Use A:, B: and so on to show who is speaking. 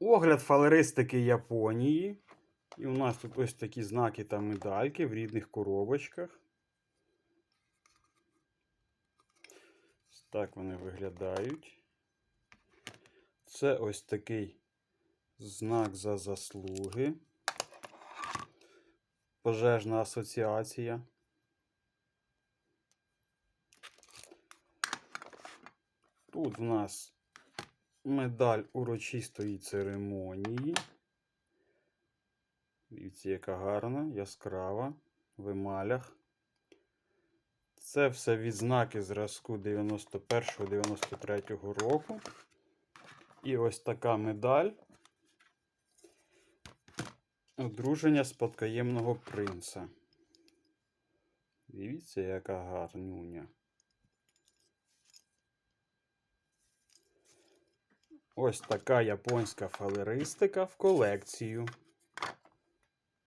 A: Огляд фалеристики Японії. І у нас тут ось такі знаки та медальки в рідних коробочках. Так вони виглядають. Це ось такий знак за заслуги. Пожежна асоціація. Тут в нас медаль урочистої церемонії. Дивіться, яка гарна, яскрава, в емалях. Це все відзнаки зразку 91-93 року. І ось така медаль. Одруження спадкоємного принца. Дивіться, яка гарнюня. Ось така японська фалеристика в колекцію.